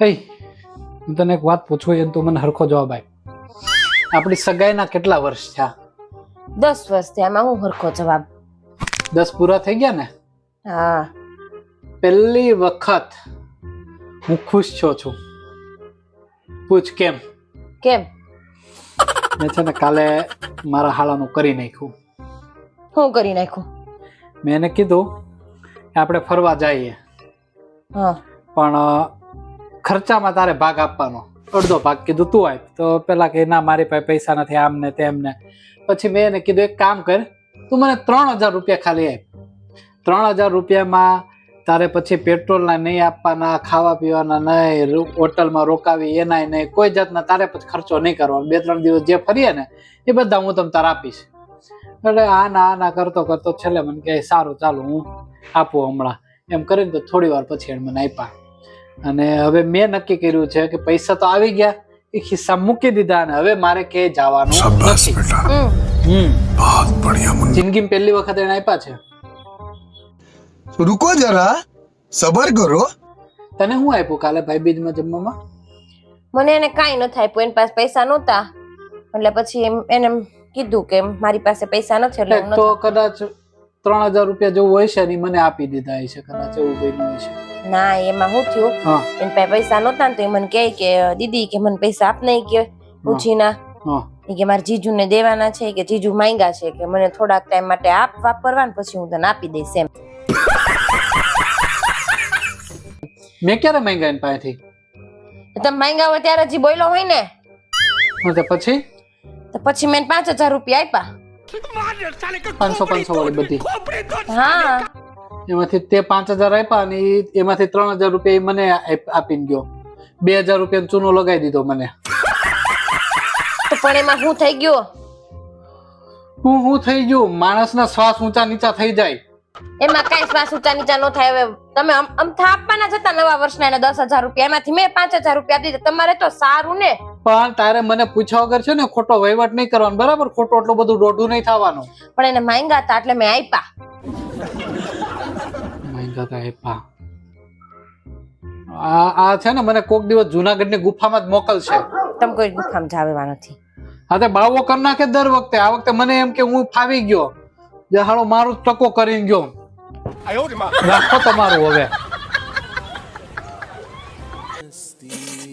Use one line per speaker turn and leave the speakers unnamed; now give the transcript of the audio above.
હે હું તને એક વાત પૂછું એમ તું મને હરખો જવાબ આપ. આપણી સગાઈના કેટલા વર્ષ થયા?
દસ વર્ષ થયા એમાં હું હરખો જવાબ?
દસ પૂરા થઈ ગયા ને?
હા.
પહેલી વખત હું ખુશ છો છું. પૂછ કેમ?
કેમ?
મેં છે ને કાલે મારા હાળાનું કરી નાખ્યું.
હું કરી નાખ્યું?
મેં એને કીધું કે આપણે ફરવા જઈએ.
હા.
પણ ખર્ચામાં તારે ભાગ આપવાનો. અડધો ભાગ કીધું તું આપ તો પેલા કે, ના, મારી પાસે પૈસા નથી આમ ને તેમ ને પછી મેં એને કીધું, એક કામ કર, તું મને ત્રણ હજાર રૂપિયા ખાલી આપ ત્રણ હજાર રૂપિયામાં તારે પછી પેટ્રોલના નહીં આપવાના, ખાવા પીવાના નહીં હોટલમાં રોકાવી, એનાય નહીં, કોઈ જાતના તારે પછી ખર્ચો નહીં કરવાનો. બે, ત્રણ દિવસ જે ફરીએ ને, એ બધા હું તમને તારે આપીશ. એટલે આ ના આ ના કરતો કરતો છેલ્લે મને કહે, સારું, ચાલો, હું આપું હમણાં. એમ કરીને તો થોડી વાર પછી એણે મને આપ્યા અને હવે મેં નક્કી કર્યું છે કે પૈસા તો આવી ગયા એ ખિસ્સા મૂકી દીધા અને હવે મારે કે જવાનું નથી.
હમ.
જિંદગી પહેલી વખત એને આપ્યા છે.
રૂકો જરા સબર કરો.
તને હું આપ્યું કાલે ભાઈ બીજમાં જમવામાં?
મને એને કાઈ ન આપ્યું એની પાસે પૈસા નહોતા. એટલે પછી એમ એને કીધું કે મારી પાસે પૈસા નથી એટલે
તો કદાચ ત્રણ હજાર રૂપિયા જેવું હોય છે ને મને આપી દીધા છે કદાચ એવું કઈ હોય છે.
ના એમાં હું થયું? એની પાસે પૈસા નહોતા ને તો એ મને કહે કે દીદી કે મને પૈસા આપ નહીં કે
પૂછી
ના કે મારા જીજુને દેવાના છે કે જીજુ માંગ્યા છે કે મને થોડાક ટાઈમ માટે આપ વાપરવા ને પછી હું તને આપી દઈશ એમ.
મેં ક્યારે માંગ્યા એની પાસેથી?
તમે માંગ્યા હોય ત્યારે જી બોલ્યો હોય ને.
તો પછી?
તો પછી મેં પાંચ હજાર રૂપિયા આપ્યા.
પાંચસો પાંચસો વાળી બધી.
હા.
એમાંથી તે પાંચ હજાર આપ્યા અને એમાંથી ત્રણ હજાર રૂપિયા મને આપીને ગયો. બે હજાર રૂપિયા ચૂનો લગાવી દીધો મને.
તો પણ એમાં શું થઈ ગયો?
હું હું થઈ ગયું. માણસના શ્વાસ ઊંચા નીચા થઈ જાય.
એમાં કઈ શ્વાસ ઊંચા નીચા ન થાય. હવે તમે આમ થાપવાના આપવાના જ હતા નવા વર્ષના એને દસ હજાર રૂપિયા. એમાંથી મેં પાંચ હજાર રૂપિયા આપી દીધા. તમારે તો સારું ને.
પણ તારે મને પૂછ્યા વગર છે ને ખોટો વહીવટ નહીં કરવાનો બરાબર? ખોટો એટલું બધું દોઢું નહીં થવાનું.
પણ એને માંગ્યા હતા એટલે મેં આપ્યા
માંગ્યા હતા આપ્યા. આ આ છે ને મને કોક દિવસ જુનાગઢની ગુફામાં જ મોકલશે.
તમે કોઈ ગુફામાં જાવેવા નથી.
હા તે બાવો કરી નાખે દર વખતે. આ વખતે મને એમ કે હું ફાવી ગયો. જે હાલો મારું જ ટકો કરીને ગયો. રાખો તમારું હવે.